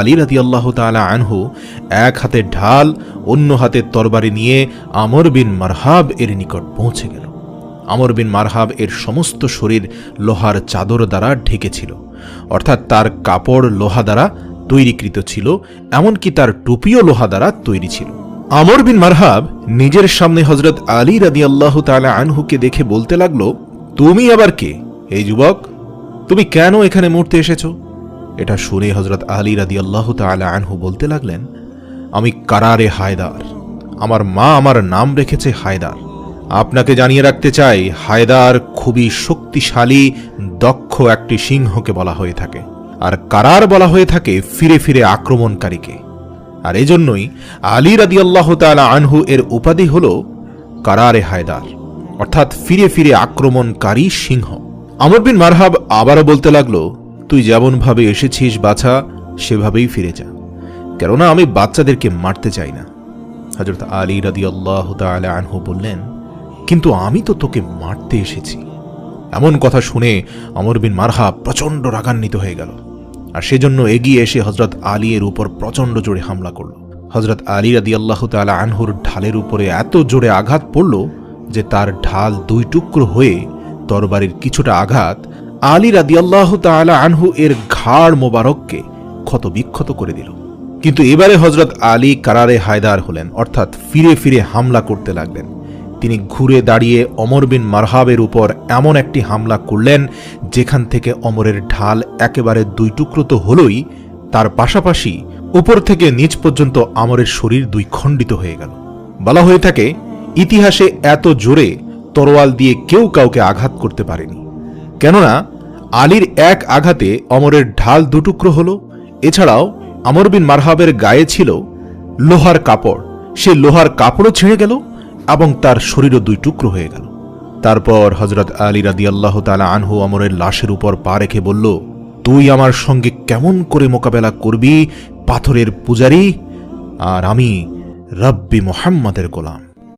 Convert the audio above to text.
আলী রাদি আল্লাহ তালা আনহু এক হাতে ঢাল, অন্য হাতে তরবারি নিয়ে আমর বিন মারহাব এর নিকট পৌঁছে গেল। আমর বিন মারহাব এর সমস্ত শরীর লোহার চাদর দ্বারা ঢেকেছিল। অর্থাৎ তার কাপড় লোহা দ্বারা তৈরিকৃত ছিল, এমনকি তার টুপিও লোহা দ্বারা তৈরি ছিল। আমর বিন মারহাব নিজের সামনে হজরত আলী রাদি আল্লাহ তালা আনহুকে দেখে বলতে লাগল, তুমি আবার কে? এই যুবক, তুমি কেন এখানে মরতে এসেছ? এটা শুনে হজরত আলী রাদি আল্লাহ আনহু বলতে লাগলেন, আমি কারারে হায়দার। আমার মা আমার নাম রেখেছে হায়দার। আপনাকে জানিয়ে রাখতে চাই, হায়দার খুবই শক্তিশালী, দক্ষ একটি সিংহকে বলা হয়ে থাকে। আর কারার বলা হয়ে থাকে ফিরে ফিরে আক্রমণকারীকে। আর এজন্যই আলী রাদি আল্লাহ তালা আনহু এর উপাধি হল কারারে হায়দার, অর্থাৎ ফিরে ফিরে আক্রমণকারী সিংহ। আমর বিন মারহাব আবারও বলতে লাগল তুই যেমনভাবে এসেছিস বাছা, সেভাবেই ফিরে যা। কেননা আমি বাচ্চাদেরকে মারতে চাই না। হজরত আলী রাদি আল্লাহ আনহু বললেন, কিন্তু আমি তো তোকে মারতে এসেছি। এমন কথা শুনে আমর বিন মারহা প্রচণ্ড রাগান্বিত হয়ে গেল। আর সেজন্য এগিয়ে এসে হজরত আলী এর উপর প্রচণ্ড জোরে হামলা করল। হজরত আলী রাদি আল্লাহ তালা আনহুর ঢালের উপরে এত জোরে আঘাত পড়ল যে তার ঢাল দুই টুকরো হয়ে তরবারির কিছুটা আঘাত আলী রাদিয়াল্লাহ তাআলা আনহু এর ঘাড় মোবারককে ক্ষতবিক্ষত করে দিল। কিন্তু এবারে হজরত আলী কারারে হায়দার হলেন, অর্থাৎ ফিরে ফিরে হামলা করতে লাগলেন। তিনি ঘুরে দাঁড়িয়ে অমর বিন মারহাবের উপর এমন একটি হামলা করলেন, যেখান থেকে অমরের ঢাল একেবারে দুই টুকরো তো হলই, তার পাশাপাশি উপর থেকে নিচ পর্যন্ত আমরের শরীর দুই খণ্ডিত হয়ে গেল। বলা হয়ে থাকে, ইতিহাসে এত জোরে তরোয়াল দিয়ে কেউ কাউকে আঘাত করতে পারেনি। কেননা আলীর এক আঘাতে অমরের ঢাল দুটুকরো হল। এছাড়াও আমর বিন মারহাবের গায়ে ছিল লোহার কাপড়। সে লোহার কাপড়ও ছিঁড়ে গেল এবং তার শরীরও দুই টুকরো হয়ে গেল। তারপর হজরত আলী রাদি আল্লাহ তালা আনহু অমরের লাশের উপর পা রেখে বলল, তুই আমার সঙ্গে কেমন করে মোকাবেলা করবি, পাথরের পূজারি? আর আমি রব্বি মোহাম্মদের গোলাম।